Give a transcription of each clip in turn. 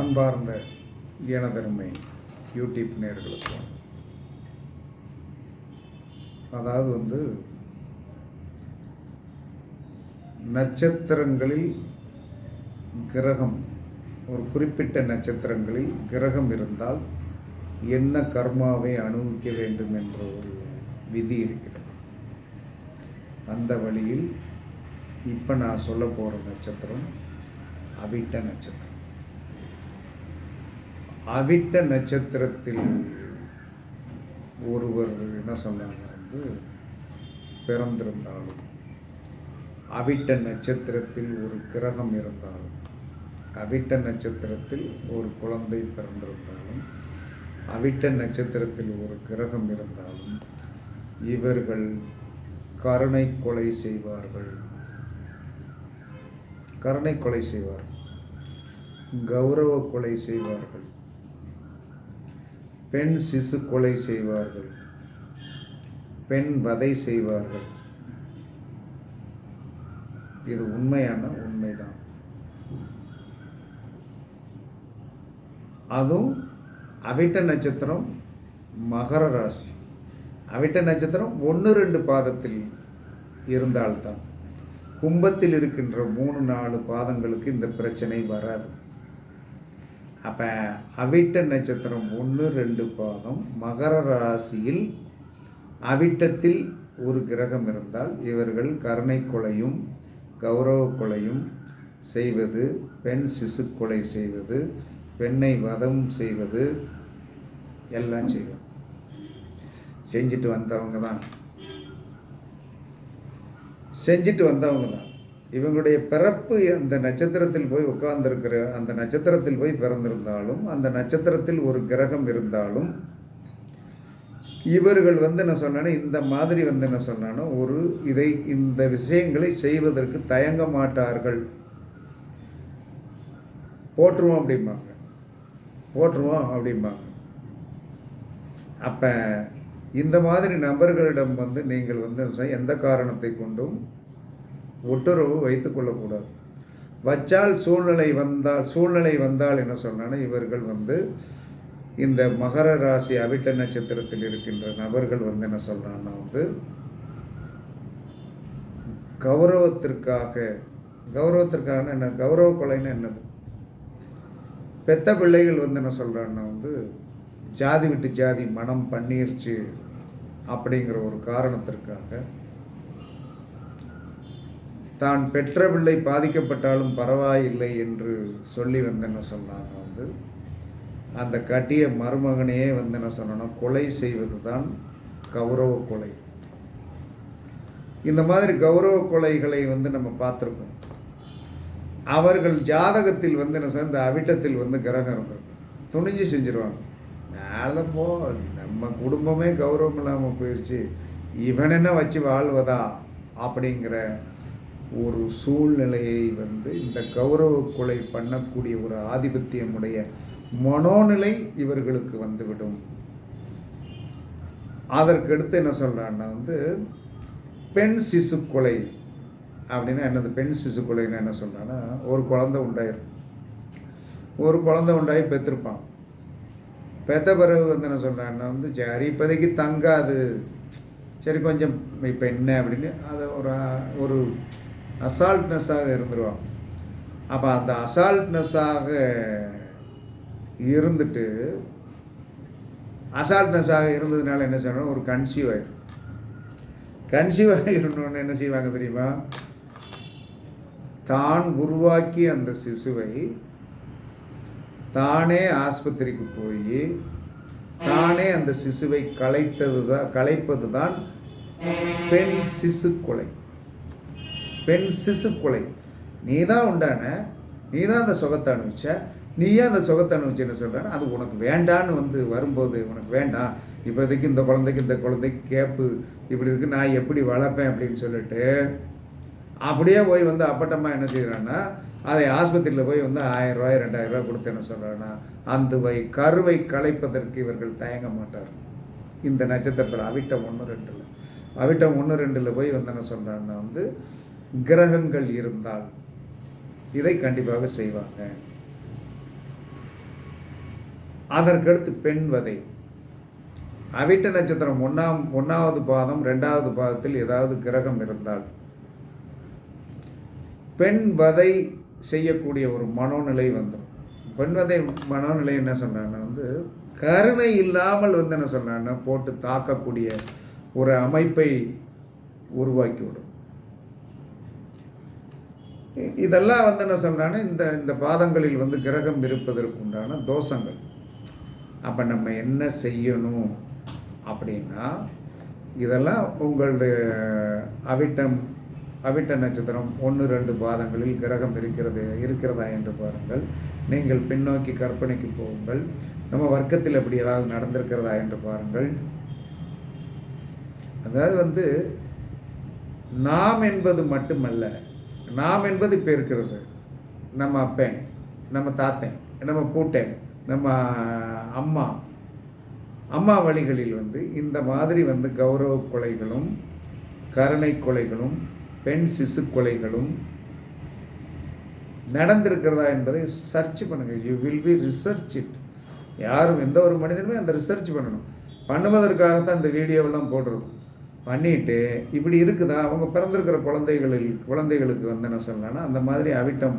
அன்பார்ந்த ஜனதர்மை யூடியூப் நேர்களுக்கு அதாவது வந்து நட்சத்திரங்களில் கிரகம் ஒரு குறிப்பிட்ட நட்சத்திரங்களில் கிரகம் இருந்தால் என்ன கர்மாவை அனுபவிக்க வேண்டும் என்ற ஒரு விதி இருக்கிறது. அந்த வழியில் இப்போ நான் சொல்ல போகிற நட்சத்திரம் அவிட்ட நட்சத்திரம். அவிட்ட நட்சத்திரத்தில் ஒருவர் என்ன சொன்னாங்க வந்து பிறந்திருந்தாலும் அவிட்ட நட்சத்திரத்தில் ஒரு கிரகம் இருந்தாலும் அவிட்ட நட்சத்திரத்தில் ஒரு குழந்தை பிறந்திருந்தாலும் அவிட்ட நட்சத்திரத்தில் ஒரு கிரகம் இருந்தாலும் இவர்கள் கருணை கொலை செய்வார்கள். கருணை கொலை செய்வார்கள். கௌரவ கொலை செய்வார்கள். பெண் சிசு கொலை செய்வார்கள். பெண் வதை செய்வார்கள். இது உண்மையான உண்மைதான். அதுவும் அவிட்ட நட்சத்திரம் மகர ராசி. அவிட்ட நட்சத்திரம் ஒன்று ரெண்டு பாதத்தில் இருந்தால்தான். கும்பத்தில் இருக்கின்ற மூணு நாலு பாதங்களுக்கு இந்த பிரச்சனை வராது. அப்போ அவிட்ட நட்சத்திரம் ஒன்று ரெண்டு பாதம். மகர ராசியில் அவிட்டத்தில் ஒரு கிரகம் இருந்தால் இவர்கள் கருணை கொலையும் கௌரவ கொலையும் செய்வது பெண் சிசு கொலை செய்வது பெண்ணை வதம் செய்வது எல்லாம் செய்வோம் செஞ்சுட்டு வந்தவங்க தான் செஞ்சுட்டு வந்தவங்க தான் இவங்களுடைய பிறப்பு அந்த நட்சத்திரத்தில் போய் உட்கார்ந்துருக்கிற அந்த நட்சத்திரத்தில் போய் பிறந்திருந்தாலும் அந்த நட்சத்திரத்தில் ஒரு கிரகம் இருந்தாலும் இவர்கள் வந்து என்ன சொன்னானே இந்த மாதிரி வந்து என்ன சொன்னானோ ஒரு இதை இந்த விஷயங்களை செய்வதற்கு தயங்க மாட்டார்கள். போட்டுருவோம் அப்படிம்பாங்க. போட்டுருவோம் அப்படிம்பாங்க. அப்போ இந்த மாதிரி நபர்களிடம் வந்து நீங்கள் வந்து எந்த காரணத்தை கொண்டும் ஒட்டுறவு வைத்துக்கொள்ளக்கூடாது வச்சால் சூழ்நிலை வந்தால் சூழ்நிலை வந்தால் என்ன சொன்னான்னா இவர்கள் வந்து இந்த மகர ராசி அவிட்ட நட்சத்திரத்தில் இருக்கின்ற நபர்கள் வந்து என்ன சொல்கிறான்னா வந்து கௌரவத்திற்காக கௌரவத்திற்காக என்ன கௌரவ கொலைன்னு என்னது? பெத்த பிள்ளைகள் வந்து என்ன சொல்கிறான்னா வந்து ஜாதி விட்டு ஜாதி மனம் பண்ணிருச்சு அப்படிங்கிற ஒரு காரணத்திற்காக தான் பெற்ற பிள்ளை பாதிக்கப்பட்டாலும் பரவாயில்லை என்று சொல்லி வந்து என்ன சொன்னாங்க வந்து. அந்த கட்டிய மருமகனையே வந்து என்ன சொன்னோன்னா கொலை செய்வது தான் கௌரவ கொலை. இந்த மாதிரி கௌரவ கொலைகளை வந்து நம்ம பார்த்துருக்கோம். அவர்கள் ஜாதகத்தில் வந்து என்ன சொன்ன இந்த அவிட்டத்தில் வந்து கிரகம் இருந்திருக்கும் துணிஞ்சு செஞ்சிருவாங்க. மேலே போ நம்ம குடும்பமே கௌரவம் இல்லாமல் போயிடுச்சு இவன் என்ன வச்சு வாழ்வதா? அப்படிங்கிற ஒரு சூழ்நிலையை வந்து இந்த கௌரவ கொலை பண்ணக்கூடிய ஒரு ஆதிபத்தியமுடைய மனோநிலை இவர்களுக்கு வந்துவிடும். அதற்கடுத்து என்ன சொல்கிறான்னா வந்து பெண் சிசு கொலை அப்படின்னா என்னது? பெண் சிசு கொலைன்னு என்ன சொல்கிறான்னா ஒரு குழந்தை உண்டாயிரும் ஒரு குழந்தை உண்டாகி பெற்றிருப்பான் பெத்த பிறகு வந்து என்ன சொல்கிறான்னா வந்து சரி இப்போதைக்கு தங்காது. சரி கொஞ்சம் இப்போ என்ன? அப்படின்னு அதை ஒரு ஒரு அசால்ட்னஸ்ஸாக இருந்துருவான். அப்போ அந்த அசால்ட்னஸ்ஸாக இருந்துட்டு அசால்ட்னஸாக இருந்ததுனால என்ன செய்யணும் ஒரு கன்சீவ் ஆகிடும் கன்சீவ் ஆகிடணும்னு என்ன செய்வாங்க தெரியுமா? தான் உருவாக்கி அந்த சிசுவை தானே ஆஸ்பத்திரிக்கு போய் தானே அந்த சிசுவை கலைத்தது தான் கலைப்பது தான் பெண் சிசு கொலை. பெண் சிசு கொலை. நீ தான் உண்டான நீ தான் அந்த சுகத்தை அனுபவிச்ச நீயே அந்த சுகத்தை அனுபவிச்சுன்னு சொல்கிறானே அது உனக்கு வேண்டான்னு வந்து வரும்போது உனக்கு வேண்டாம். இப்போதைக்கு இந்த குழந்தைக்கு இந்த குழந்தைக்கு கேப்பு இப்படி இருக்குது நான் எப்படி வளர்ப்பேன் அப்படின்னு சொல்லிட்டு அப்படியே போய் வந்து அப்பட்டமாக என்ன செய்கிறான்னா அதை ஆஸ்பத்திரியில் போய் வந்து ஆயிரம் ரூபாய் ரெண்டாயிரம் ரூபாய் கொடுத்து என்ன சொல்கிறான்னா அந்த வை கருவை களைப்பதற்கு இவர்கள் தயங்க மாட்டார். இந்த நட்சத்திரத்தில் அவிட்டம் ஒன்று ரெண்டில். அவிட்டம் ஒன்று ரெண்டில் போய் வந்து என்ன சொல்கிறான்னா வந்து கிரகங்கள் இருந்தால் இதை கண்டிப்பாக செய்வாங்க. அதற்கடுத்து பெண் வதை. அவிட்ட நட்சத்திரம் ஒன்றாம் ஒன்றாவது பாதம் ரெண்டாவது பாதத்தில் ஏதாவது கிரகம் இருந்தால். பெண் வதை செய்யக்கூடிய ஒரு மனோநிலை வந்துடும். பெண் வதை மனோநிலை என்ன சொன்னான்னா வந்து கருணை இல்லாமல் வந்து என்ன சொன்னான்னா போட்டு தாக்கக்கூடிய ஒரு அமைப்பை உருவாக்கிவிடும் விடும். இதெல்லாம் வந்து என்ன சொல்கிறான்னா இந்த இந்த பாதங்களில் வந்து கிரகம் இருப்பதற்கு உண்டான தோஷங்கள். அப்போ நம்ம என்ன செய்யணும் அப்படின்னா இதெல்லாம் உங்களுடைய அவிட்டம் அவிட்ட நட்சத்திரம் ஒன்று ரெண்டு பாதங்களில் கிரகம் இருக்கிறது இருக்கிறதா என்று பாருங்கள். நீங்கள் பின்னோக்கி கற்பனைக்கு போகுங்கள் நம்ம வர்க்கத்தில் அப்படி ஏதாவது நடந்திருக்கிறதா என்று பாருங்கள். அதாவது வந்து நாம் என்பது மட்டுமல்ல நாம் என்பது இப்போ இருக்கிறது. நம்ம அப்பன் நம்ம தாத்தன் நம்ம பூட்டன் நம்ம அம்மா. அம்மா வழிகளில் வந்து இந்த மாதிரி வந்து கௌரவ கொலைகளும் கருணை கொலைகளும் பெண் சிசு கொலைகளும் நடந்திருக்கிறதா என்பதை சர்ச் பண்ணுங்கள் you will be research it யாரும் எந்த ஒரு மனிதனுமே அந்த ரிசர்ச் பண்ணணும். பண்ணுவதற்காகத்தான் இந்த வீடியோவெல்லாம் போடுறது. பண்ணிட்டு இப்படி இருக்குதா? அவங்க பிறந்திருக்கிற குழந்தைகளில் குழந்தைகளுக்கு வந்து என்ன சொல்லலாம்னா அந்த மாதிரி அவிட்டம்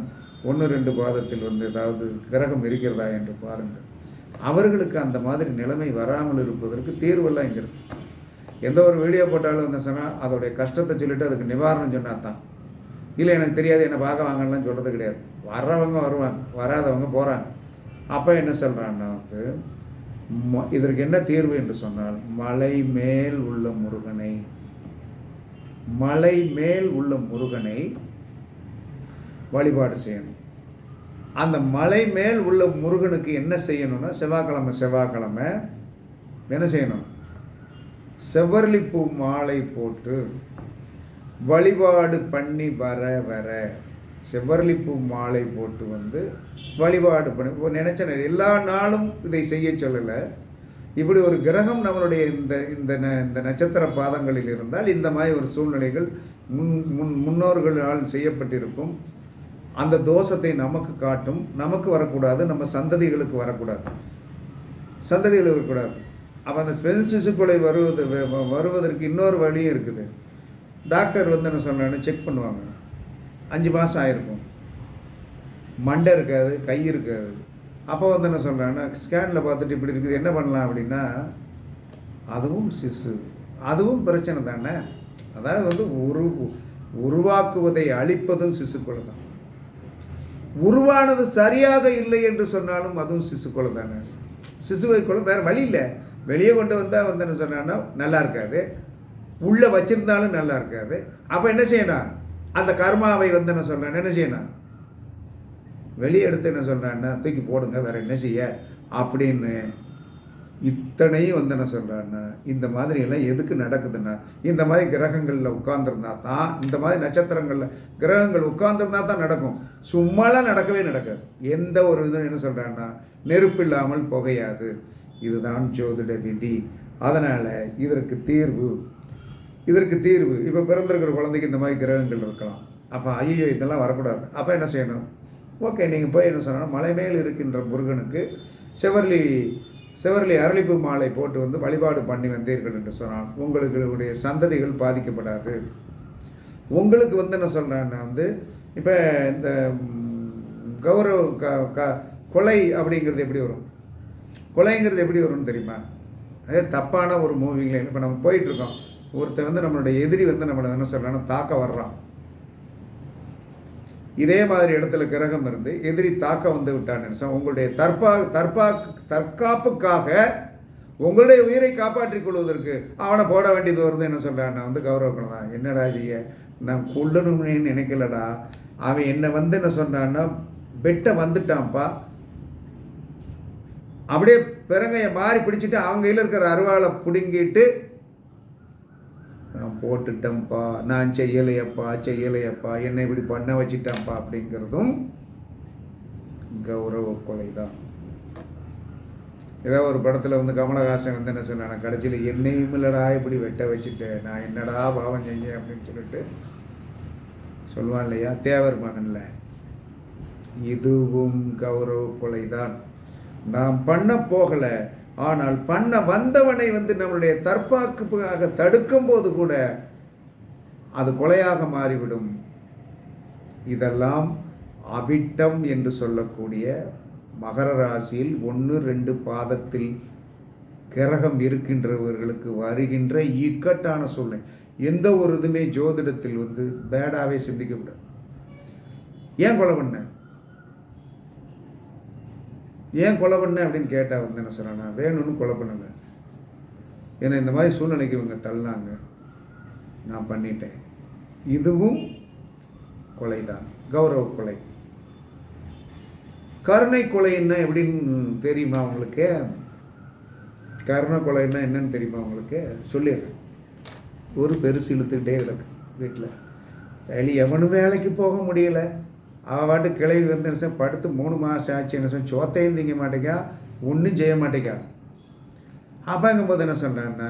ஒன்று ரெண்டு பாதத்தில் வந்து ஏதாவது கிரகம் இருக்கிறதா என்று பாருங்கள் அவர்களுக்கு அந்த மாதிரி நிலைமை வராமல் இருப்பதற்கு தீர்வெல்லாம் இங்கே இருக்கு. எந்த ஒரு வீடியோ போட்டாலும் வந்து சொன்னால் அதோடைய கஷ்டத்தை சொல்லிட்டு அதுக்கு நிவாரணம் சொன்னால் தான். இல்லை எனக்கு தெரியாது என்னை பார்க்க வாங்கலாம் சொல்கிறது கிடையாது. வர்றவங்க வருவாங்க வராதவங்க போகிறாங்க அப்போ என்ன சொல்கிறான்னா வந்து இதற்கு என்ன தீர்வு என்று சொன்னால் மலை மேல் உள்ள முருகனை. மலை மேல் உள்ள முருகனை வழிபாடு செய்யணும். அந்த மலை மேல் உள்ள முருகனுக்கு என்ன செய்யணும்னா செவ்வாய்க்கிழமை செவ்வாய்க்கிழமை என்ன செய்யணும்? செவ்வரளிப்பூ மாலை போட்டு வழிபாடு பண்ணி வர வர செவ்வரளிப்பூ மாலை போட்டு வந்து வழிபாடு பண்ணி இப்போ நினைச்ச எல்லா நாளும் இதை செய்ய சொல்லலை. இப்படி ஒரு கிரகம் நம்மளுடைய இந்த இந்த ந- இந்த நட்சத்திர பாதங்களில் இருந்தால் இந்த மாதிரி ஒரு சூழ்நிலைகள் முன் முன் முன்னோர்களால் செய்யப்பட்டிருக்கும். அந்த தோஷத்தை நமக்கு காட்டும். நமக்கு வரக்கூடாது நம்ம சந்ததிகளுக்கு வரக்கூடாது. சந்ததிகளுக்கு வரக்கூடாது அப்போ அந்த பெண் சிசுக்கொலை வருவது வ- வருவதற்கு இன்னொரு வழியும் இருக்குது. டாக்டர் வந்து என்ன சொன்னான்னு செக் பண்ணுவாங்க. அஞ்சு மாதம் ஆயிருக்கும். மண்டை இருக்காது கை இருக்காது. அப்போ வந்து என்ன சொல்கிறாங்கன்னா ஸ்கேனில் பார்த்துட்டு இப்படி இருக்குது என்ன பண்ணலாம் அப்படின்னா அதுவும் சிசு. அதுவும் பிரச்சனை தானே? அதாவது வந்து உரு உருவாக்குவதை அழிப்பதும் சிசுக்குழு தான். உருவானது சரியாக இல்லை என்று சொன்னாலும் அதுவும் சிசுக்குள்ள தானே? சிசுவை குழு வேறு வழி இல்லை. வெளியே கொண்டு வந்தால் வந்து என்ன சொன்னான்னா நல்லா இருக்காது. உள்ளே வச்சிருந்தாலும் நல்லா இருக்காது. அப்போ என்ன செய்யணும்? அந்த கர்மாவை வந்து என்ன சொல்கிறேன் என்ன செய்யணும்? வெளியே எடுத்து என்ன சொல்கிறான்னா தூக்கி போடுங்க வேற என்ன செய்ய? அப்படின்னு இத்தனையும் வந்து என்ன சொல்கிறான்னா இந்த மாதிரி எல்லாம் எதுக்கு நடக்குதுன்னா இந்த மாதிரி கிரகங்களில் உட்காந்துருந்தா தான் இந்த மாதிரி நட்சத்திரங்களில் கிரகங்கள் உட்காந்துருந்தா தான் நடக்கும். சும்மாலாம் நடக்கவே நடக்காது. எந்த ஒரு இதுவும் என்ன சொல்கிறான்னா நெருப்பு இல்லாமல் புகையாது. இதுதான் ஜோதிட விதி. அதனால் இதற்கு தீர்வு இதற்கு தீர்வு. இப்போ பிறந்திருக்கிற குழந்தைக்கு இந்த மாதிரி கிரகங்கள் இருக்கலாம். அப்போ ஐயோ இதெல்லாம் வரக்கூடாது. அப்போ என்ன செய்யணும்? ஓகே நீங்கள் போய் என்ன சொன்னால் மலை மேல் இருக்கின்ற முருகனுக்கு செவர்லி செவர்லி அரளிப்பு மாலை போட்டு வந்து வழிபாடு பண்ணி வந்தீர்கள் என்று சொன்னால் உங்களுடைய சந்ததிகள் பாதிக்கப்படாது. உங்களுக்கு வந்து என்ன சொல்கிறேன்னா வந்து இப்போ இந்த கௌரவ க க கொலை அப்படிங்கிறது எப்படி வரும்? கொலைங்கிறது எப்படி வரும்னு தெரியுமா? அதே தப்பான ஒரு மூவிங்களே இப்போ நம்ம போயிட்டுருக்கோம் ஒருத்தன் வந்து நம்மளுடைய எதிரி வந்து நம்மளை என்ன சொல்கிறான்னா தாக்க வர்றான். இதே மாதிரி இடத்துல கிரகம் இருந்து எதிரி தாக்க வந்து விட்டான்னு உங்களுடைய தற்பா தற்பா தற்காப்புக்காக உங்களுடைய உயிரை காப்பாற்றிக் கொள்வதற்கு அவனை போட வேண்டியது வருது என்ன சொல்கிறான் நான் வந்து கௌரவக்கணும்? என்னடா செய்ய? நான் கொல்லணும்னு நினைக்கலடா. அவன் என்னை வந்து என்ன சொன்னான்னா வெட்ட வந்துட்டான்ப்பா. அப்படியே பிறங்கையை மாறி பிடிச்சிட்டு அவங்க கையில் இருக்கிற அருவாளை பிடுங்கிட்டு நான் போட்டுட்டேன்ப்பா நான் செய்யலையப்பா செய்யலையப்பா என்னை இப்படி பண்ண வச்சிட்டேன்ப்பா அப்படிங்கிறதும் கௌரவ கொலை தான் ஏதோ ஒரு படத்தில் வந்து கமலஹாசன் வந்து என்ன சொன்னான் கடைசியில் என்னையும் இல்லடா இப்படி வெட்ட வச்சுட்டேன். நான் என்னடா பாவம் செஞ்சேன் அப்படின்னு சொல்லிட்டு சொல்லுவான் இல்லையா தேவர் மகனில். இதுவும் கௌரவ கொலை தான் நான் பண்ண போகலை. ஆனால் பண்ண வந்தவனை வந்து நம்மளுடைய தற்பாக்குக்காக தடுக்கும் போது கூட அது கொலையாக மாறிவிடும். இதெல்லாம் அவிட்டம் என்று சொல்லக்கூடிய மகர ராசியில் ஒன்று ரெண்டு பாதத்தில் கிரகம் இருக்கின்றவர்களுக்கு வருகின்ற இக்கட்டான சூழ்நிலை. எந்த ஒரு இதுவுமே ஜோதிடத்தில் வந்து பேடாவே சிந்திக்க கூடாது ஏன் கொலை பண்ண? ஏன் கொலை பண்ண அப்படின்னு கேட்டால் வந்து என்ன சொல்கிறேன்னா வேணும்னு கொலை பண்ணுங்க ஏன்னா இந்த மாதிரி சூழ்நிலைக்கு இவங்க தள்ளினாங்க நான் பண்ணிட்டேன். இதுவும் கொலை தான் கௌரவ கொலை. கருணை கொலைன்னா எப்படின்னு தெரியுமா உங்களுக்கு? கருணை கொலைன்னா என்னன்னு தெரியுமா உங்களுக்கு? சொல்லிடுறேன். ஒரு பெருசு இழுத்துக்கிட்டே கிடக்கு வீட்டில். வெளி எவனும் வேலைக்கு போக முடியலை. அவள் பாட்டு கிளவி வந்து என்ன படுத்து மூணு மாதம் ஆச்சு என்ன சொன்ன சோத்தையும் திங்க மாட்டேங்கா ஒன்றும் செய்ய மாட்டேங்கா. அப்போங்கும்போது என்ன சொன்னான்னா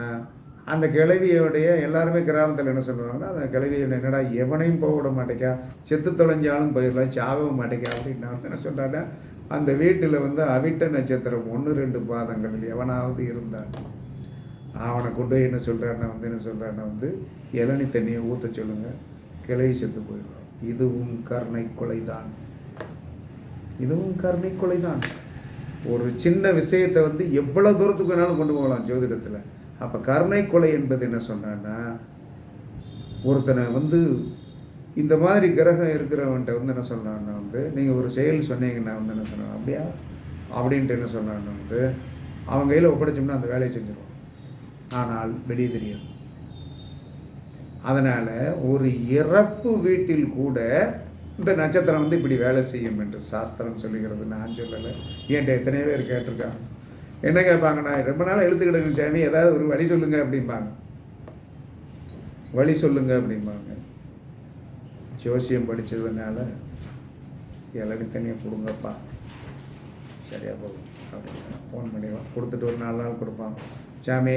அந்த கிளவியோடைய எல்லாருமே கிராமத்தில் என்ன சொல்கிறாங்கன்னா அந்த கிளவியோட என்னடா எவனையும் போக விட மாட்டேக்கா செத்து தொலைஞ்சாலும் போயிடலாம் சாகவும் மாட்டேக்கா அப்படின்னு நான் வந்து என்ன சொல்கிறேன்னா அந்த வீட்டில் வந்து அவிட்ட நட்சத்திரம் ஒன்று ரெண்டு பாதங்களில் எவனாவது இருந்தான் அவனை கொண்டு என்ன சொல்கிறாருன்னா வந்து என்ன சொல்கிறாருன்னா வந்து இளநி தண்ணியை ஊற்ற சொல்லுங்கள் கிளவி செத்து போயிடும் இதுவும் கருணை கொலைதான். இதுவும் கருணை கொலைதான். ஒரு சின்ன விஷயத்தை வந்து எவ்வளோ தூரத்துக்கு வேணாலும் கொண்டு போகலாம் ஜோதிடத்தில். அப்போ கருணை கொலை என்பது என்ன சொன்னான்னா ஒருத்தனை வந்து இந்த மாதிரி கிரகம் இருக்கிறவன்ட்ட வந்து என்ன சொன்னான்னா வந்து நீங்கள் ஒரு செயல் சொன்னீங்கன்னா வந்து என்ன சொன்னாங்க அப்படியா? அப்படின்ட்டு என்ன சொன்னான்னா வந்து அவன் கையில் ஒப்படைச்சோம்னா அந்த வேலையை செஞ்சிடும் ஆனால் வெளியே தெரியாது. அதனால் ஒரு இறப்பு வீட்டில் கூட இந்த நட்சத்திரம் வந்து இப்படி வேலை செய்யும் என்று சாஸ்திரம் சொல்லுகிறது. நான் சொல்லலை. என்கிட்ட எத்தனையோ பேர் கேட்டிருக்காங்க. என்ன கேட்பாங்கண்ணா ரொம்ப நாள் எழுத்துக்கிடுங்க சாமி ஏதாவது ஒரு வழி சொல்லுங்க அப்படிம்பாங்க. வழி சொல்லுங்க அப்படிம்பாங்க. ஜோசியம் படித்ததுனால இளநி தண்ணியை கொடுங்கப்பா. சரியாக போகும் அப்படின்னு ஃபோன் பண்ணிடுவான் கொடுத்துட்டு ஒரு நாலு நாள் கொடுப்பான் சாமி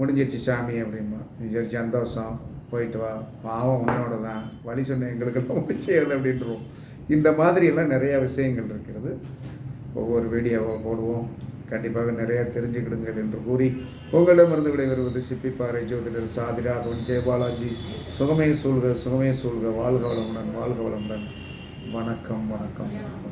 முடிஞ்சிருச்சு சாமி அப்படிம்பா. முடிஞ்சிருச்சு சந்தோஷம். போயிட்டு வா. பாவம் உன்னோட தான். வழி சொன்ன எங்களுக்கெல்லாம் முடிச்சது அப்படின்றோம் இந்த மாதிரியெல்லாம் நிறையா விஷயங்கள் இருக்கிறது. ஒவ்வொரு வீடியோவை போடுவோம். கண்டிப்பாக நிறையா தெரிஞ்சுக்கிடுங்கள் என்று கூறி உங்களிடமிருந்து விடைபெறுவது சிப்பிப்பாறை ஜோதிடர் சாதிராகவன் ஜெயபாலாஜி சுகமே சூழ்க சுகமே சூழ்க. வாழ்க வளமுடன் வாழ்க வளமுடன். வணக்கம் வணக்கம் வணக்கம்.